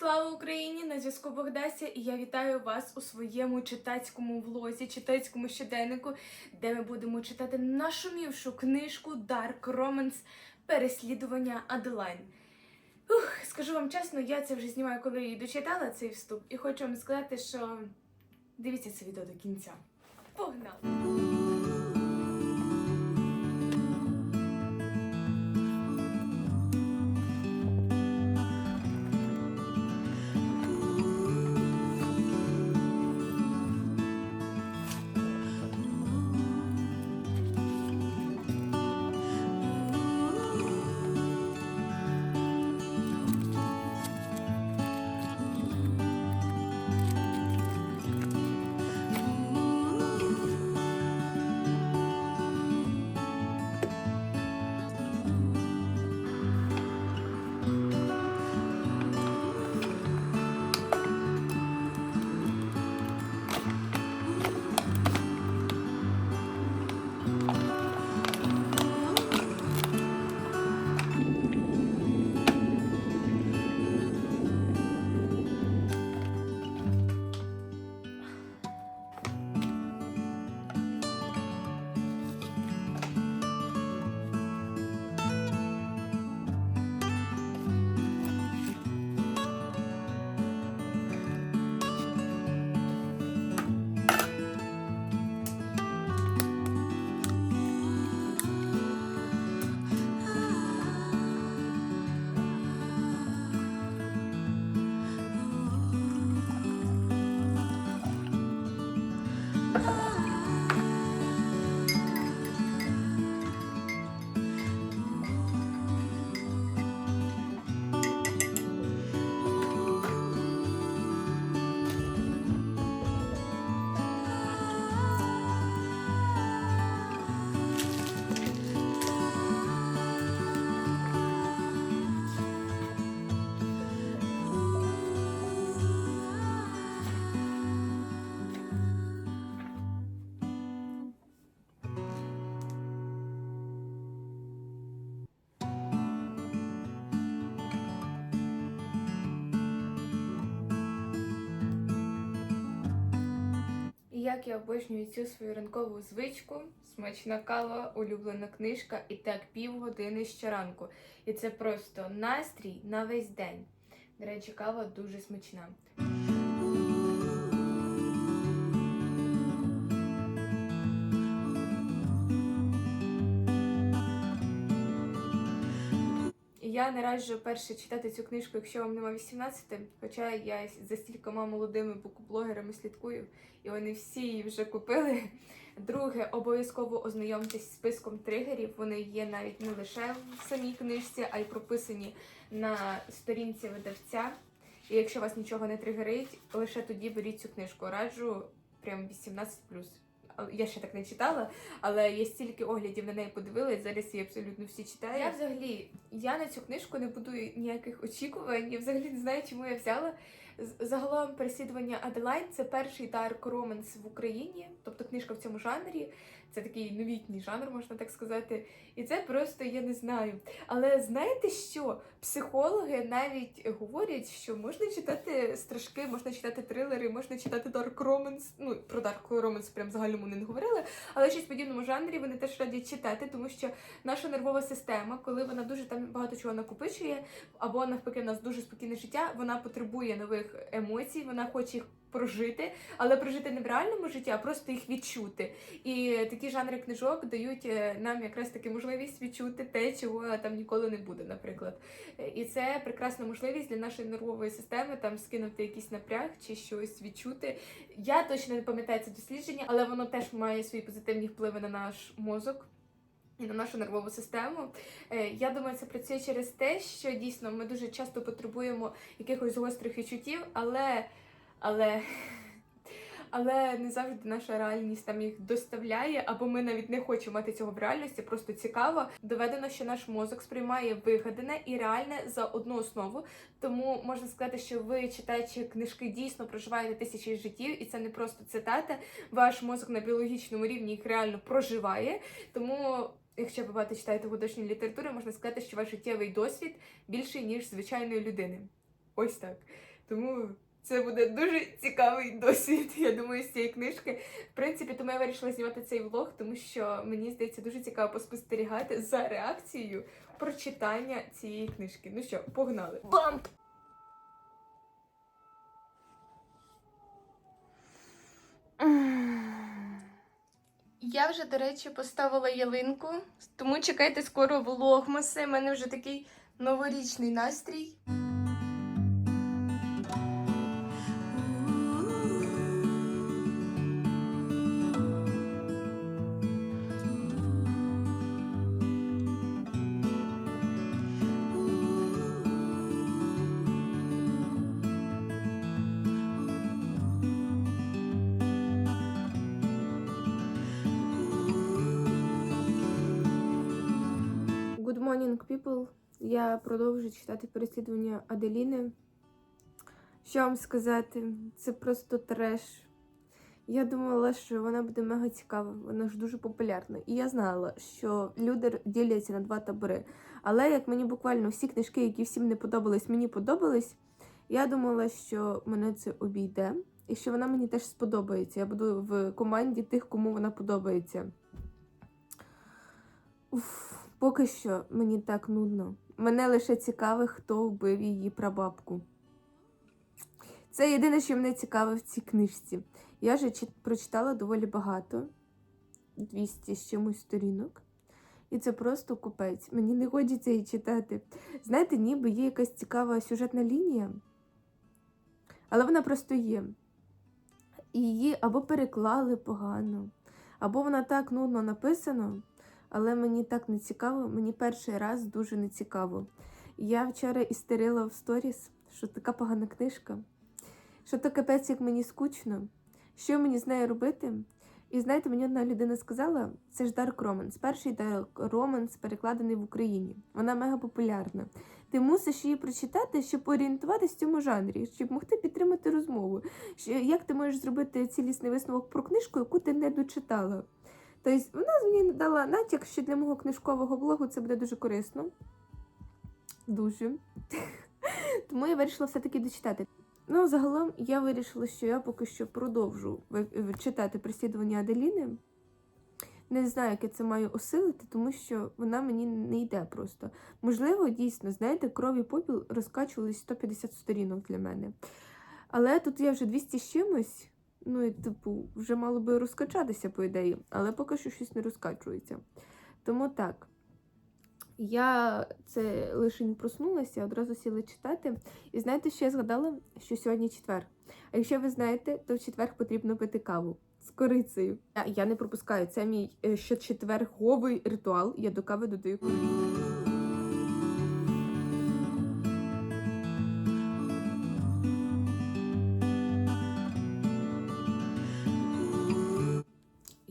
Слава Україні! На зв'язку Богдася, і я вітаю вас у своєму читацькому влозі, читацькому щоденнику, де ми будемо читати нашумівшу книжку Dark Romance Переслідування Аделайн. Ух, скажу вам чесно, я це вже знімаю, коли її дочитала цей вступ, і хочу вам сказати, що дивіться це відео до кінця. Погнали! Як я обожнюю цю свою ранкову звичку, смачна кава, улюблена книжка і так півгодини щоранку. І це просто настрій на весь день. До речі, кава дуже смачна. Я не раджу перше читати цю книжку, якщо вам нема 18, хоча я за стількома молодими букблогерами слідкую, і вони всі її вже купили. Друге, обов'язково ознайомтесь з списком тригерів. Вони є навіть не лише в самій книжці, а й прописані на сторінці видавця. І якщо вас нічого не тригерить, лише тоді беріть цю книжку. Раджу прям 18+. Я ще так не читала, але я стільки оглядів на неї подивилась, зараз її абсолютно всі читаю. Я взагалі я на цю книжку не будую ніяких очікувань. Я взагалі не знаю, чому я взяла. Загалом переслідування Аделайн це перший дарк романс в Україні, тобто книжка в цьому жанрі. Це такий новітній жанр, можна так сказати. І це просто я не знаю. Але знаєте що? Психологи навіть говорять, що можна читати страшки, можна читати трилери, можна читати дарк романс. Ну про дарк романс прям загальному не говорили, але щось в подібному жанрі вони теж радять читати, тому що наша нервова система, коли вона дуже там багато чого накопичує, або навпаки, в нас дуже спокійне життя, вона потребує нових емоцій, вона хоче їх прожити, але прожити не в реальному житті, а просто їх відчути. І такі жанри книжок дають е, нам якраз таки можливість відчути те, чого там ніколи не буде, наприклад. Е, І це прекрасна можливість для нашої нервової системи там скинути якийсь напряг чи щось відчути. Я точно не пам'ятаю це дослідження, але воно теж має свої позитивні впливи на наш мозок. І на нашу нервову систему. Е, Я думаю, це працює через те, що дійсно ми дуже часто потребуємо якихось гострих відчуттів, але, але, але не завжди наша реальність там їх доставляє, або ми навіть не хочемо мати цього в реальності, просто цікаво. Доведено, що наш мозок сприймає вигадане і реальне за одну основу. Тому можна сказати, що ви, читаючи книжки, дійсно проживаєте тисячі життів, і це не просто цитата. Ваш мозок на біологічному рівні їх реально проживає. Тому. Якщо ви багато читаєте художньої літератури, можна сказати, що ваш життєвий досвід більший, ніж звичайної людини. Ось так. Тому це буде дуже цікавий досвід, я думаю, з цієї книжки. В принципі, тому я вирішила знімати цей влог, тому що мені здається дуже цікаво поспостерігати за реакцією прочитання цієї книжки. Ну що, погнали! Бамп! Я вже, до речі, поставила ялинку, тому чекайте скоро влогмаси. У мене вже такий новорічний настрій. Morning, people. Я продовжую читати переслідування Аделіни. Що вам сказати? Це просто треш. Я думала, що вона буде мега цікава, вона ж дуже популярна. І я знала, що люди діляться на два табори. Але як мені буквально всі книжки, які всім не подобались, мені подобались, я думала, що мене це обійде, і що вона мені теж сподобається. Я буду в команді тих, кому вона подобається. Уф, поки що мені так нудно. Мене лише цікавить, хто вбив її прабабку. Це єдине, що мене цікавить в цій книжці. Я вже прочитала доволі багато 200 з чимось сторінок. І це просто купець. Мені не хочеться її читати. Знаєте, ніби є якась цікава сюжетна лінія, але вона просто є. І її або переклали погано, або вона так нудно написана, але мені так не цікаво, мені перший раз дуже не цікаво. Я вчора істерила в сторіс, що така погана книжка, що то капець, як мені скучно, що мені з нею робити. І знаєте, мені одна людина сказала, це ж Dark Romance, перший Dark Romance перекладений в Україні. Вона мега популярна. Ти мусиш її прочитати, щоб орієнтуватись в цьому жанрі, щоб могти підтримати розмову. Як ти можеш зробити цілісний висновок про книжку, яку ти не дочитала? Тобто вона мені дала натяк, що для мого книжкового блогу це буде дуже корисно. Дуже. Тому я вирішила все-таки дочитати. Ну, загалом я вирішила, що я поки що продовжу читати переслідування Аделіни. Не знаю, як я це маю осилити, тому що вона мені не йде просто. Можливо, дійсно, знаєте, кров і попіл розкачувались 150 сторінок для мене. Але тут я вже 200 з чимось. Ну і типу, вже мало би розкачатися, по ідеї, але поки що щось не розкачується. Тому так. Я це лише не проснулася, одразу сіла читати. І знаєте, що я згадала? Що сьогодні четвер. А якщо ви знаєте, то в четвер потрібно пити каву з корицею. Я, не пропускаю. Це мій е, щочетверговий ритуал. Я до кави додаю корицю.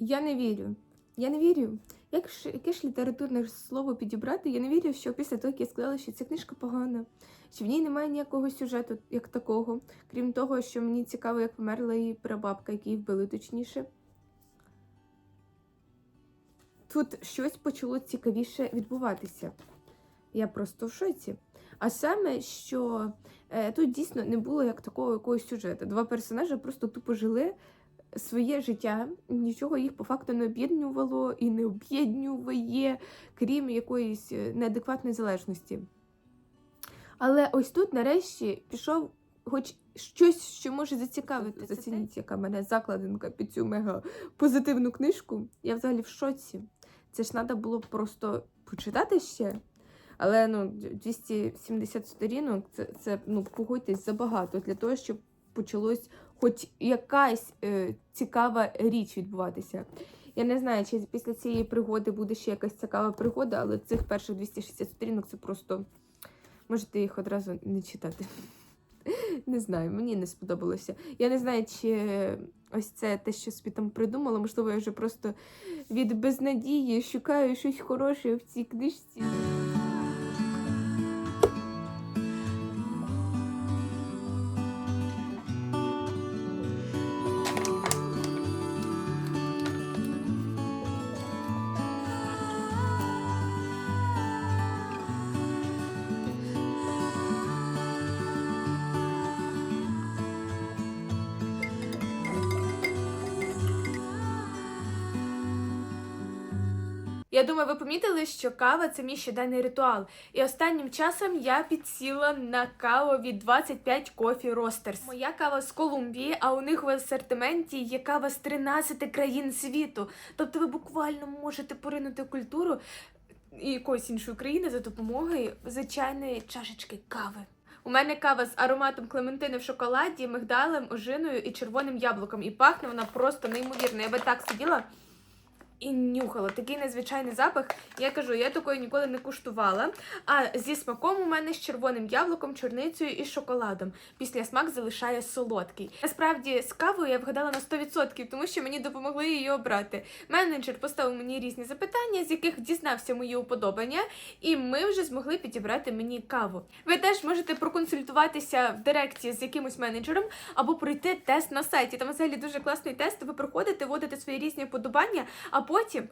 Я не вірю. Я не вірю. Як ж, яке ж літературне слово підібрати? Я не вірю, що після того, як я сказала, що ця книжка погана, що в ній немає ніякого сюжету як такого, крім того, що мені цікаво, як померла її прабабка, які її вбили точніше. Тут щось почало цікавіше відбуватися. Я просто в шоці. А саме, що е, тут дійсно не було як такого якогось сюжету. Два персонажі просто тупо жили своє життя, нічого їх по факту не об'єднувало і не об'єднує, крім якоїсь е, неадекватної залежності. Але ось тут, нарешті, пішов хоч щось, що може зацікавити. Зацініть, яка мене закладинка під цю мега позитивну книжку. Я взагалі в шоці. Це ж треба було просто почитати ще. Але ну, 270 сторінок це, це ну, погодьтесь забагато для того, щоб почалось хоч якась е, цікава річ відбуватися. Я не знаю, чи після цієї пригоди буде ще якась цікава пригода, але цих перших 260 сторінок це просто можете їх одразу не читати. Не знаю, мені не сподобалося. Я не знаю, чи ось це те, що собі там придумала. Можливо, я вже просто від безнадії шукаю щось хороше в цій книжці. Я думаю, ви помітили, що кава це мій щоденний ритуал. І останнім часом я підсіла на каву від 25 Coffee Roasters. Моя кава з Колумбії, а у них в асортименті є кава з 13 країн світу. Тобто ви буквально можете поринути культуру і якоїсь іншої країни за допомогою звичайної чашечки кави. У мене кава з ароматом клементини в шоколаді, мигдалем, ожиною і червоним яблуком. І пахне вона просто неймовірно. Я би так сиділа і нюхала. Такий незвичайний запах. Я кажу, я такої ніколи не куштувала. А зі смаком у мене з червоним яблуком, чорницею і шоколадом. Після смак залишає солодкий. Насправді з кавою я вгадала на 100%, тому що мені допомогли її обрати. Менеджер поставив мені різні запитання, з яких дізнався мої уподобання, і ми вже змогли підібрати мені каву. Ви теж можете проконсультуватися в дирекції з якимось менеджером або пройти тест на сайті. Там взагалі дуже класний тест. Ви проходите, вводите свої різні вподобання, потім.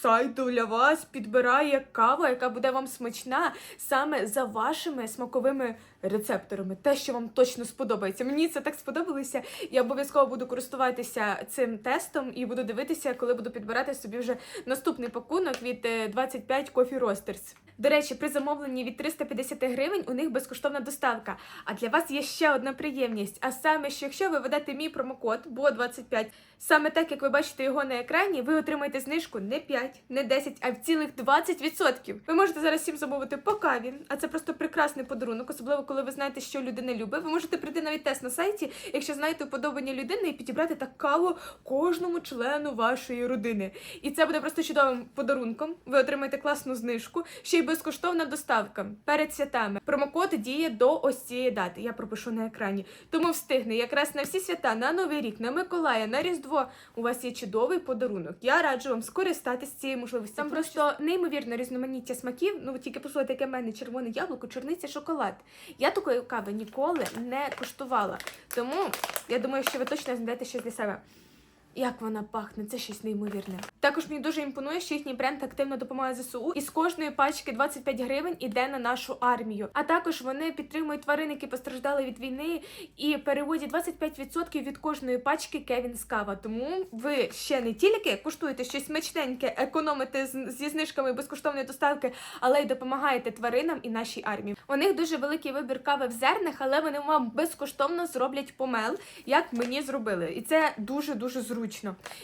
Сайт для вас підбирає каву, яка буде вам смачна саме за вашими смаковими рецепторами. Те, що вам точно сподобається. Мені це так сподобалося. Я обов'язково буду користуватися цим тестом і буду дивитися, коли буду підбирати собі вже наступний пакунок від е, 25 Coffee Roasters. До речі, при замовленні від 350 гривень у них безкоштовна доставка. А для вас є ще одна приємність. А саме, що якщо ви ведете мій промокод BO25, саме так як ви бачите його на екрані, ви отримаєте знижку не 5, не 10, а в цілих 20%. Ви можете зараз всім замовити по каві, а це просто прекрасний подарунок, особливо коли ви знаєте, що людина любить. Ви можете прийти навіть тест на сайті, якщо знаєте уподобання людини, і підібрати так каву кожному члену вашої родини. І це буде просто чудовим подарунком. Ви отримаєте класну знижку, ще й безкоштовна доставка перед святами. Промокод діє до ось цієї дати. Я пропишу на екрані. Тому встигне якраз на всі свята, на Новий рік, на Миколая, на Різдво. У вас є чудовий подарунок. Я раджу вам скористатися цією можливості. Там просто неймовірне різноманіття смаків. Ну тільки послухайте, яке в мене червоне яблуко, чорниця, шоколад. Я такої кави ніколи не куштувала. Тому я думаю, що ви точно знайдете щось для себе. Як вона пахне, це щось неймовірне. Також мені дуже імпонує, що їхній бренд активно допомагає ЗСУ, і з кожної пачки 25 гривень іде на нашу армію. А також вони підтримують тварин, які постраждали від війни, і переводять 25% від кожної пачки Кевінс Кава. Тому ви ще не тільки куштуєте щось смачненьке, економите зі знижками безкоштовної доставки, але й допомагаєте тваринам і нашій армії. У них дуже великий вибір кави в зернах, але вони вам безкоштовно зроблять помел, як мені зробили. І це дуже дуже зручно.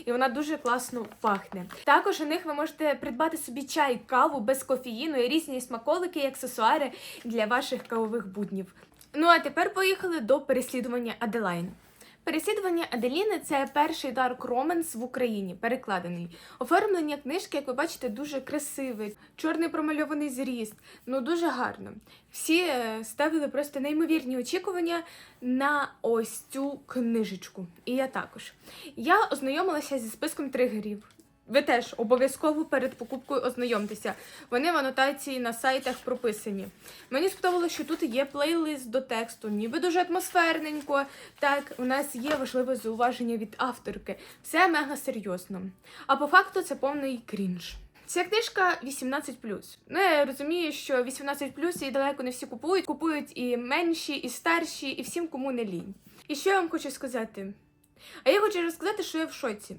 І вона дуже класно пахне. Також у них ви можете придбати собі чай, каву без кофеїну і різні смаколики і аксесуари для ваших кавових буднів. Ну а тепер поїхали до переслідування Аделайн. Переслідування Аделіни це перший дарк роменс в Україні, перекладений. Оформлення книжки, як ви бачите, дуже красиве, чорний промальований зріст, ну дуже гарно. Всі е, ставили просто неймовірні очікування на ось цю книжечку. І я також. Я ознайомилася зі списком тригерів. Ви теж обов'язково перед покупкою ознайомтеся. Вони в анотації на сайтах прописані. Мені сподобалося, що тут є плейлист до тексту, ніби дуже атмосферненько. Так, у нас є важливе зауваження від авторки. Все мега серйозно. А по факту це повний крінж. Ця книжка 18+. Ну, я розумію, що 18+, її далеко не всі купують. Купують і менші, і старші, і всім, кому не лінь. І що я вам хочу сказати? А я хочу розказати, що я в шоці.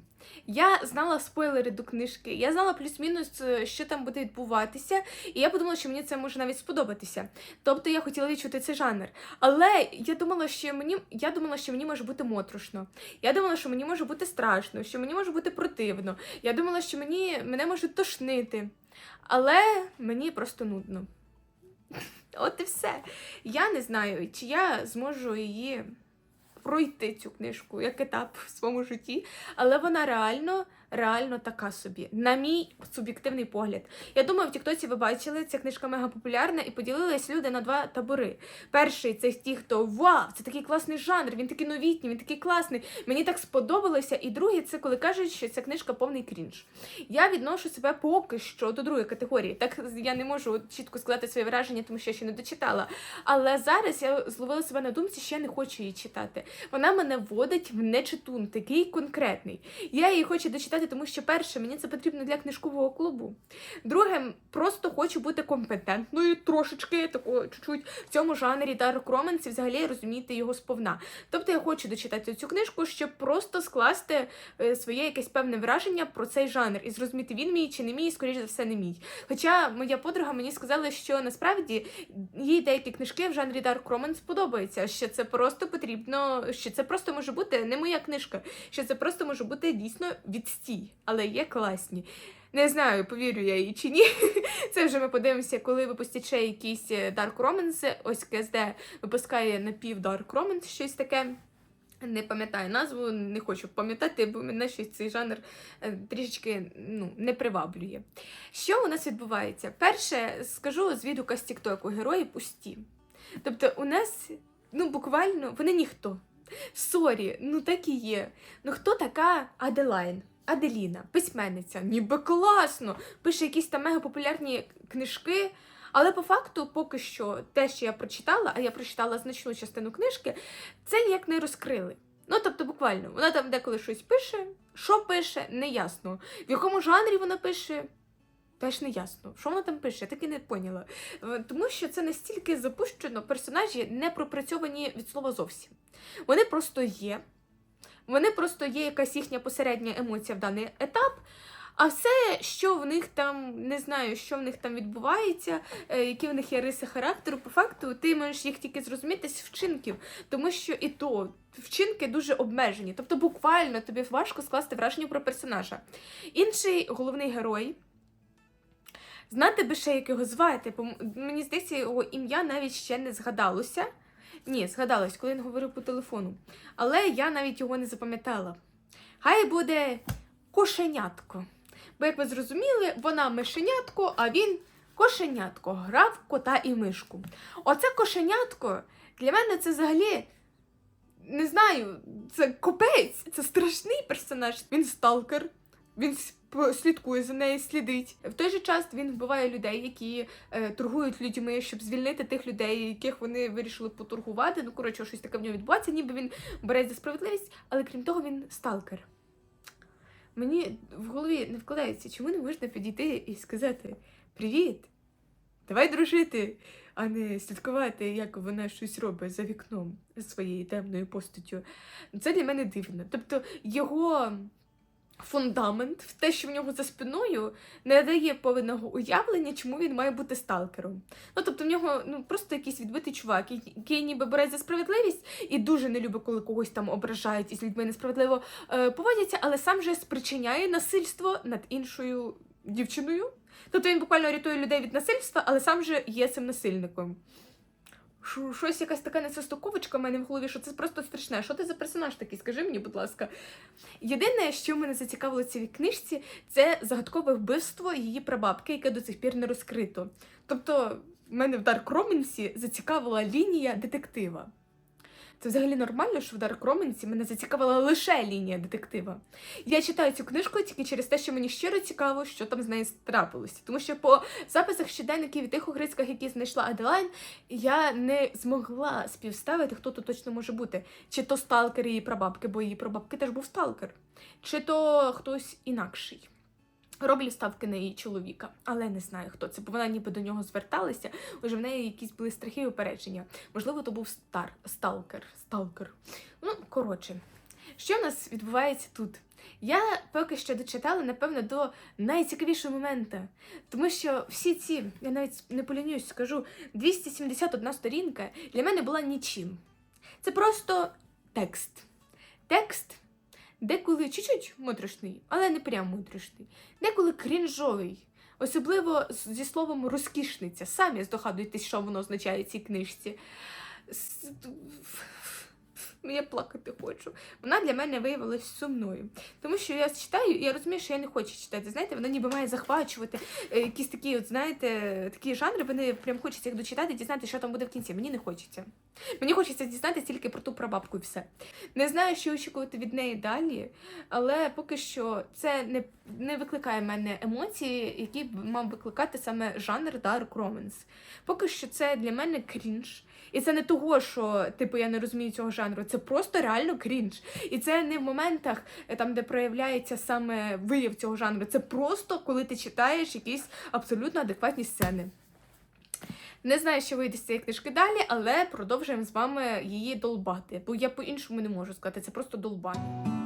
Я знала спойлери до книжки, я знала плюс-мінус, е, що там буде відбуватися, і я подумала, що мені це може навіть сподобатися. Тобто я хотіла відчути цей жанр. Але я думала, що мені я думала, що мені може бути моторошно. Я думала, що мені може бути страшно, що мені може бути противно. Я думала, що мені мене може тошнити. Але мені просто нудно. От і все. Я не знаю, чи я зможу її пройти цю книжку як етап в своєму житті, але вона реально, реально така собі, на мій суб'єктивний погляд. Я думаю, в Тіктоці ви бачили, ця книжка мега популярна і поділились люди на два табори. Перший це ті, хто вау, це такий класний жанр, він такий новітній, він такий класний. Мені так сподобалося. І другий це коли кажуть, що ця книжка повний крінж. Я відношу себе поки що до другої категорії. Так я не можу чітко сказати своє враження, тому що я ще не дочитала. Але зараз я зловила себе на думці, що я не хочу її читати. Вона мене вводить в нечитун, такий конкретний. Я її хочу дочитати читати, тому що перше, мені це потрібно для книжкового клубу. Друге, просто хочу бути компетентною трошечки, такою чуть-чуть в цьому жанрі Dark Romance і взагалі розуміти його сповна. Тобто я хочу дочитати цю книжку, щоб просто скласти е, своє якесь певне враження про цей жанр і зрозуміти, він мій чи не мій, скоріш за все, не мій. Хоча моя подруга мені сказала, що насправді їй деякі книжки в жанрі Dark Romance подобаються, що це просто потрібно, що це просто може бути не моя книжка, що це просто може бути дійсно відстій, але є класні. Не знаю, повірю я їй чи ні. Це вже ми подивимося, коли випустять ще якісь е, Dark Romance. Ось КСД випускає напів Dark Romance, щось таке. Не пам'ятаю назву, не хочу пам'ятати, бо мене щось цей жанр е, трішечки ну, не приваблює. Що у нас відбувається? Перше, скажу з відгука з Тіктоку, герої пусті. Тобто, у нас ну, буквально вони ніхто. Сорі, ну так і є. Ну хто така Аделайн? Аделіна, письменниця, ніби класно, пише якісь там мегапопулярні книжки. Але по факту, поки що, те, що я прочитала, а я прочитала значну частину книжки, це ніяк не розкрили. Ну, тобто, буквально, вона там деколи щось пише, що пише, не ясно. В якому жанрі вона пише, теж не ясно. Що вона там пише, я так і не поняла. Е, Тому що це настільки запущено, персонажі не пропрацьовані від слова зовсім. Вони просто є. Вони просто є якась їхня посередня емоція в даний етап. А все, що в них там, не знаю, що в них там відбувається, е, які в них є риси характеру, по факту ти можеш їх тільки зрозуміти з вчинків, тому що і то вчинки дуже обмежені. Тобто буквально тобі важко скласти враження про персонажа. Інший головний герой. Знати би ще, як його звати, бо мені здається, його ім'я навіть ще не згадалося. Ні, згадалось, коли він говорив по телефону. Але я навіть його не запам'ятала. Хай буде кошенятко. Бо, як ви зрозуміли, вона мишенятко, а він кошенятко. Грав кота і мишку. Оце кошенятко для мене це взагалі. Не знаю, це копець, це страшний персонаж. Він сталкер, він слідкує за нею, слідить. В той же час він вбиває людей, які е, торгують людьми, щоб звільнити тих людей, яких вони вирішили поторгувати. Ну, коротше, щось таке в нього відбувається, ніби він бореться за справедливість, але крім того, він сталкер. Мені в голові не вкладається, чому не можна підійти і сказати Привіт! Давай дружити, а не слідкувати, як вона щось робить за вікном своєю темною постаттю. Це для мене дивно. Тобто його фундамент в те, що в нього за спиною, не дає повинного уявлення, чому він має бути сталкером. Ну тобто в нього ну просто якийсь відбитий чувак, який, ніби бореться за справедливість і дуже не любить, коли когось там ображають і з людьми несправедливо е, поводяться, але сам же спричиняє насильство над іншою дівчиною. Тобто він буквально рятує людей від насильства, але сам же є цим насильником. Щось якась така несостуковочка в мене в голові, що це просто страшне. Що ти за персонаж такий? Скажи мені, будь ласка. Єдине, що мене зацікавило в цій книжці, це загадкове вбивство її прабабки, яке до цих пір не розкрито. Тобто, в мене в Дарк Romance зацікавила лінія детектива. Це взагалі нормально, що в Dark Romance мене зацікавила лише лінія детектива. Я читаю цю книжку тільки через те, що мені щиро цікаво, що там з нею трапилося. Тому що по записах щоденників і тих огризках, які знайшла Аделайн, я не змогла співставити, хто тут точно може бути. Чи то сталкер її прабабки, бо її прабабки теж був сталкер, чи то хтось інакший. Роблю ставки на її чоловіка, але не знаю хто це, бо вона ніби до нього зверталася, уже в неї якісь були страхи і упередження. Можливо, то був стар, сталкер. Сталкер. Ну, коротше, що в нас відбувається тут? Я поки що дочитала, напевно, до найцікавішого моменту. Тому що всі ці, я навіть не полінююсь, скажу, 271 сторінка для мене була нічим. Це просто текст. Текст, деколи чуть-чуть мудрішний, але не прям мудрішний, деколи крінжовий. Особливо зі словом розкішниця. Самі здогадуєтесь, що воно означає в цій книжці. Я плакати хочу. Вона для мене виявилась сумною. Тому що я читаю, і я розумію, що я не хочу читати. Знаєте, вона ніби має захвачувати е, якісь такі, от знаєте, такі жанри. Вони прям хочеться їх дочитати, дізнати, що там буде в кінці. Мені не хочеться. Мені хочеться дізнатися тільки про ту прабабку і все. Не знаю, що очікувати від неї далі, але поки що це не, не викликає в мене емоції, які б мав викликати саме жанр Dark Romance. Поки що це для мене крінж. І це не того, що типу я не розумію цього жанру. Це просто реально крінж. І це не в моментах, е, там, де проявляється саме вияв цього жанру. Це просто коли ти читаєш якісь абсолютно адекватні сцени. Не знаю, що вийде з цієї книжки далі, але продовжуємо з вами її долбати. Бо я по-іншому не можу сказати, це просто долбання.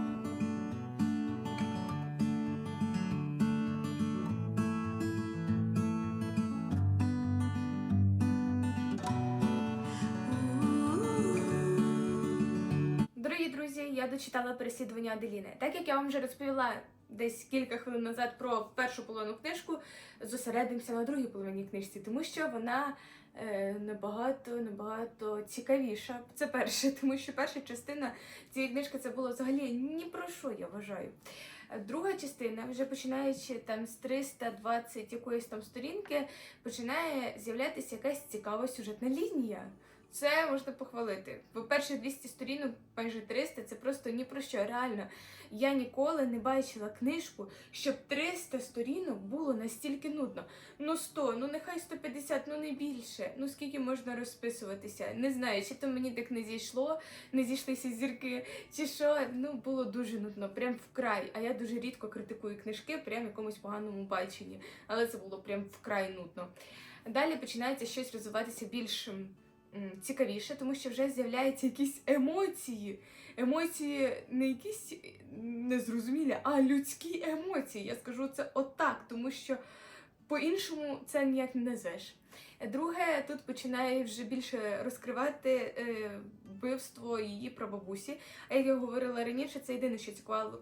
Я дочитала переслідування Аделіни. Так як я вам вже розповіла десь кілька хвилин назад про першу половину книжку, зосередимося на другій половині книжці, тому що вона е, набагато набагато цікавіша. Це перше, тому що перша частина цієї книжки це було взагалі ні про що, я вважаю. Друга частина, вже починаючи там з 320 якоїсь там сторінки, починає з'являтися якась цікава сюжетна лінія. Це можна похвалити. Бо перших 200 сторінок, майже 300, це просто ні про що. Реально, я ніколи не бачила книжку, щоб 300 сторінок було настільки нудно. Ну 100, ну нехай 150, ну не більше. Ну скільки можна розписуватися? Не знаю, чи то мені так не зійшло, не зійшлися зірки, чи що. Ну було дуже нудно, прям вкрай. А я дуже рідко критикую книжки, прям в якомусь поганому баченні. Але це було прям вкрай нудно. Далі починається щось розвиватися більш м, цікавіше, тому що вже з'являються якісь емоції. Емоції не якісь незрозумілі, а людські емоції. Я скажу це отак, тому що по-іншому це ніяк не назвеш. Друге, тут починає вже більше розкривати е, вбивство її прабабусі. А як я говорила раніше, це єдине, що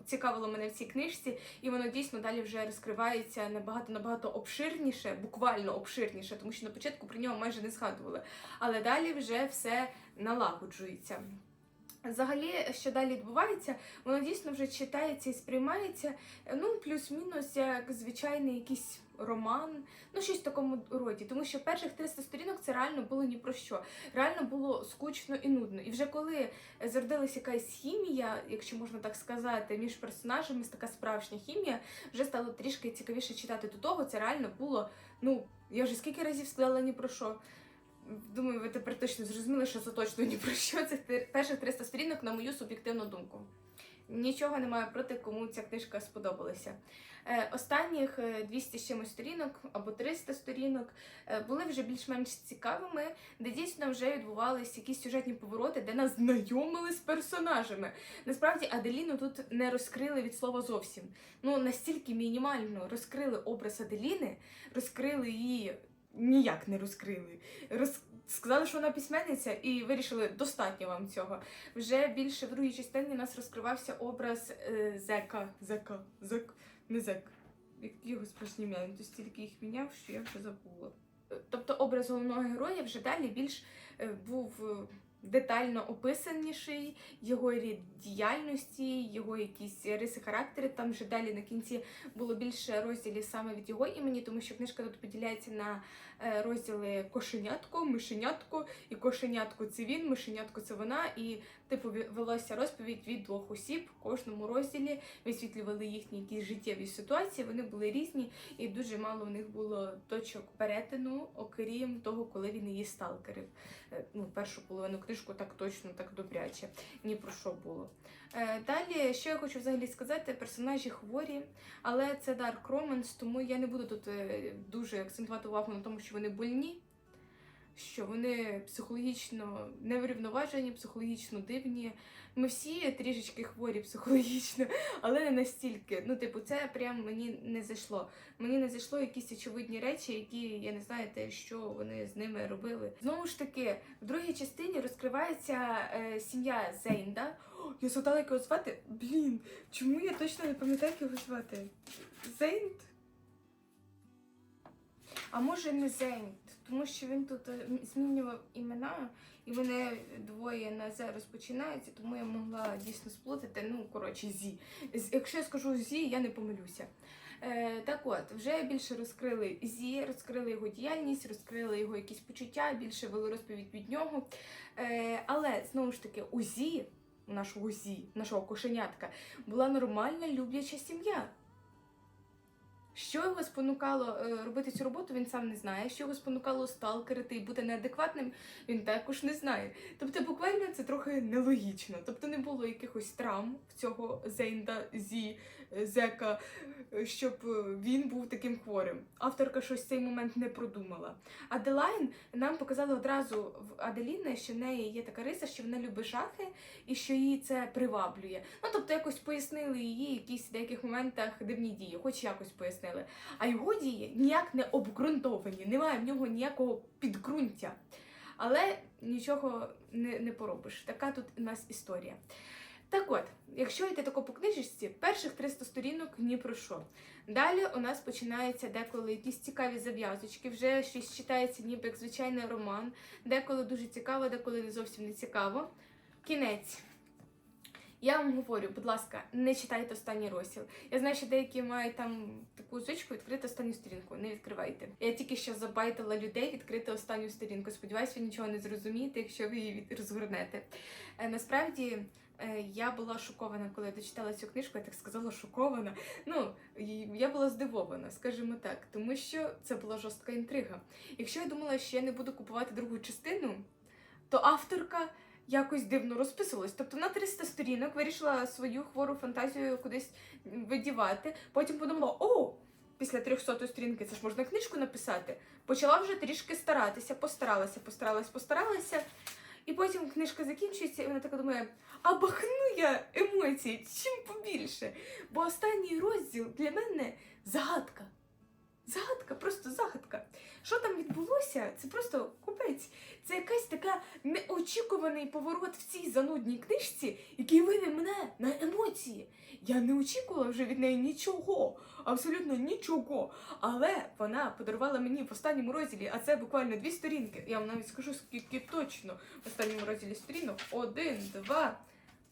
цікавило, мене в цій книжці, і воно дійсно далі вже розкривається набагато набагато обширніше, буквально обширніше, тому що на початку про нього майже не згадували. Але далі вже все налагоджується. Взагалі, що далі відбувається, воно дійсно вже читається і сприймається, ну, плюс-мінус, як звичайний якийсь роман, ну щось в такому роді. Тому що перших 300 сторінок це реально було ні про що. Реально було скучно і нудно. І вже коли зародилася якась хімія, якщо можна так сказати, між персонажами, така справжня хімія, вже стало трішки цікавіше читати до того. Це реально було, ну, я вже скільки разів сказала ні про що. Думаю, ви тепер точно зрозуміли, що це точно ні про що. Ти- перших 300 сторінок, на мою суб'єктивну думку. Нічого не маю проти, кому ця книжка сподобалася. Е, останніх е, 200 з чимось сторінок або 300 сторінок е, були вже більш-менш цікавими, де дійсно вже відбувалися якісь сюжетні повороти, де нас знайомили з персонажами. Насправді Аделіну тут не розкрили від слова зовсім. Ну настільки мінімально розкрили образ Аделіни, розкрили її ніяк не розкрили. Роз... Сказали, що вона письменниця, і вирішили, достатньо вам цього. Вже більше в другій частині нас розкривався образ е, зека. Зека, зек, не зек. Які його справжні ім'я? Він стільки їх міняв, що я вже забула. Е, Тобто образ головного героя вже далі більш е, був е, детально описаніший, його рід діяльності, його якісь риси характеру. Там вже далі на кінці було більше розділів саме від його імені, тому що книжка тут поділяється на розділи кошенятко, мишенятко, і кошенятко це він, мишенятко це вона. І типу велася розповідь від двох осіб в кожному розділі. Висвітлювали їхні якісь життєві ситуації. Вони були різні, і дуже мало в них було точок перетину, окрім того, коли він її сталкерив. Е, Ну, першу половину книжку так точно, так добряче. Ні про що було. Е, Далі, що я хочу взагалі сказати, персонажі хворі, але це Dark Romance, тому я не буду тут е, дуже акцентувати увагу на тому, що вони больні, що вони психологічно неврівноважені, психологічно дивні. Ми всі трішечки хворі психологічно, але не настільки. Ну, типу, це прям мені не зайшло. Мені не зайшло якісь очевидні речі, які я не знаю, те, що вони з ними робили. Знову ж таки, в другій частині розкривається е, сім'я Зейнда. О, я згадала, як його звати. Блін, чому я точно не пам'ятаю, як його звати? Зейнд? А може не Зейнд, тому що він тут е, змінював імена, і вони двоє на З розпочинаються, тому я могла дійсно сплутати. Ну, коротше, Зі. Якщо я скажу Зі, я не помилюся. Е, так от, вже більше розкрили Зі, розкрили його діяльність, розкрили його якісь почуття, більше вели розповідь від нього. Е, але знову ж таки, у Зі, нашого Зі, нашого кошенятка, була нормальна любляча сім'я. Що його спонукало е, робити цю роботу, він сам не знає. Що його спонукало сталкерити і бути неадекватним, він також не знає. Тобто, буквально це трохи нелогічно. Тобто не було якихось травм в цього Зейнда зі зека, е, щоб е, він був таким хворим. Авторка щось цей момент не продумала. Аделайн нам показала одразу в Аделіни, що в неї є така риса, що вона любить жахи і що її це приваблює. Ну тобто якось пояснили її якісь в деяких моментах дивні дії, хоч якось пояснили. А його дії ніяк не обґрунтовані, немає в нього ніякого підґрунтя. Але нічого не, не поробиш. Така тут у нас історія. Так от, якщо йти тако по книжечці, перших 300 сторінок ні про що. Далі у нас починаються деколи якісь цікаві зав'язочки, вже щось читається ніби як звичайний роман, деколи дуже цікаво, деколи не зовсім не цікаво. Кінець. Я вам говорю, будь ласка, не читайте останній розділ. Я знаю, що деякі мають там таку звичку відкрити останню сторінку. Не відкривайте. Я тільки що забайтила людей відкрити останню сторінку. Сподіваюсь, ви нічого не зрозумієте, якщо ви її розгорнете. Е, насправді. Е, Я була шокована, коли я дочитала цю книжку, я так сказала шокована. Ну, я була здивована, скажімо так, тому що це була жорстка інтрига. Якщо я думала, що я не буду купувати другу частину, то авторка якось дивно розписувалась. Тобто на 300 сторінок вирішила свою хвору фантазію кудись видівати. Потім подумала: о, після 300 сторінки це ж можна книжку написати. Почала вже трішки старатися, постаралася, постаралась, постаралася. І потім книжка закінчується, і вона така думає: а бахну я емоції чим побільше. Бо останній розділ для мене загадка. Загадка, просто загадка. Що там відбулося? Це просто купець. Це якась така неочікуваний поворот в цій занудній книжці, який вивів мене на емоції. Я не очікувала вже від неї нічого, абсолютно нічого. Але вона подарувала мені в останньому розділі, а це буквально дві сторінки. Я вам навіть скажу, скільки точно в останньому розділі сторінок. Один, два,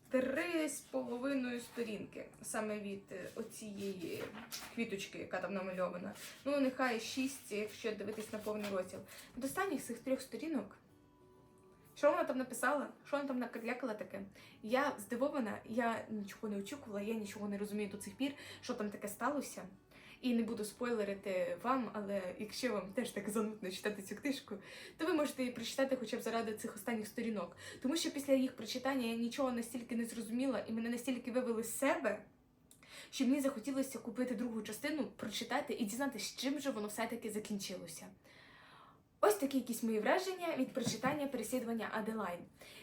три з половиною сторінки. Саме від е, оцієї квіточки, яка там намальована. Ну, нехай шість, якщо дивитись на повний розділ. До останніх цих трьох сторінок. Що вона там написала? Що вона там накадлякала таке? Я здивована, я нічого не очікувала, я нічого не розумію до цих пір, що там таке сталося. І не буду спойлерити вам, але якщо вам теж так занудно читати цю книжку, то ви можете її прочитати хоча б заради цих останніх сторінок. Тому що після їх прочитання я нічого настільки не зрозуміла і мене настільки вивели з себе, що мені захотілося купити другу частину, прочитати і дізнатися, чим же воно все-таки закінчилося. Ось такі якісь мої враження від прочитання переслідування Аделайн.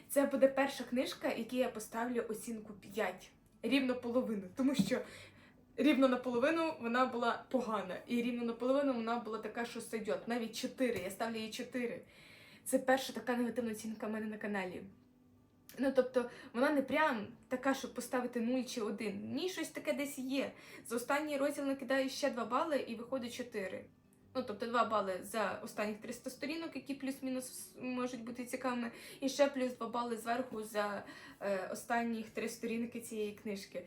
Це буде перша книжка, якій я поставлю оцінку 5. Рівно половину. Тому що рівно наполовину вона була погана. І рівно наполовину вона була така, що сойдет. Навіть 4. Я ставлю їй 4. Це перша така негативна оцінка в мене на каналі. Ну, тобто, вона не прям така, щоб поставити 0 чи 1. Ні, щось таке десь є. За останній розділ накидаю ще 2 бали і виходить 4. Ну, тобто 2 бали за останніх 300 сторінок, які плюс-мінус можуть бути цікавими, і ще плюс 2 бали зверху за е, останніх 3 сторінки цієї книжки.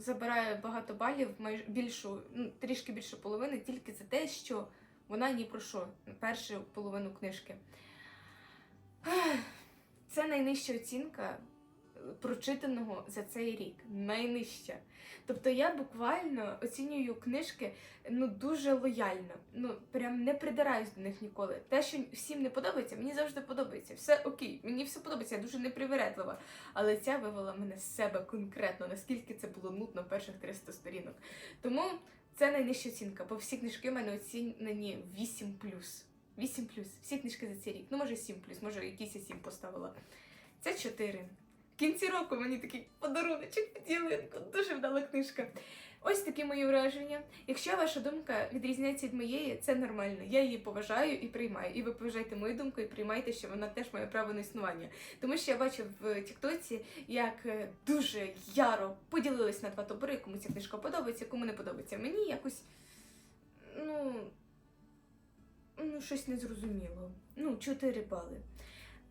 Забираю багато балів, майже більшу, ну, трішки більше половини, тільки за те, що вона ні про що, першу половину книжки. Це найнижча оцінка прочитаного за цей рік. Найнижча. Тобто я буквально оцінюю книжки ну дуже лояльно. Ну прям не придираюсь до них ніколи. Те, що всім не подобається, мені завжди подобається. Все окей, мені все подобається, я дуже непривередлива. Але ця вивела мене з себе конкретно, наскільки це було нудно перших 300 сторінок. Тому це найнижча оцінка, бо всі книжки в мене оцінені 8 8 Всі книжки за цей рік. Ну, може 7 може якийсь я 7 поставила. Це 4. Кінці року мені такий подаруночок під. Дуже вдала книжка. Ось такі мої враження. Якщо ваша думка відрізняється від моєї, це нормально. Я її поважаю і приймаю. І ви поважаєте мою думку і приймайте, що вона теж має право на існування. Тому що я бачу в Тіктоці, як е, дуже яро поділились на два табори, кому ця книжка подобається, кому не подобається. Мені якось ну, ну щось незрозуміло. Ну, 4 бали.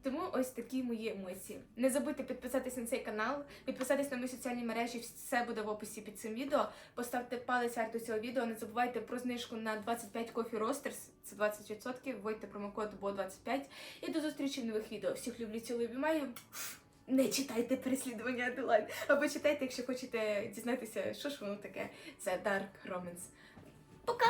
Тому ось такі мої емоції. Не забудьте підписатись на цей канал, підписатись на мої соціальні мережі, все буде в описі під цим відео. Поставте палець вверх до цього відео. Не забувайте про знижку на 25 Coffee Roasters, це 20%, вводьте промокод BO25. І до зустрічі в нових відео. Всіх люблю, цілую, обіймаю. Не читайте переслідування Аделайн, або читайте, якщо хочете дізнатися, що ж воно таке. Це Dark Romance. Пока!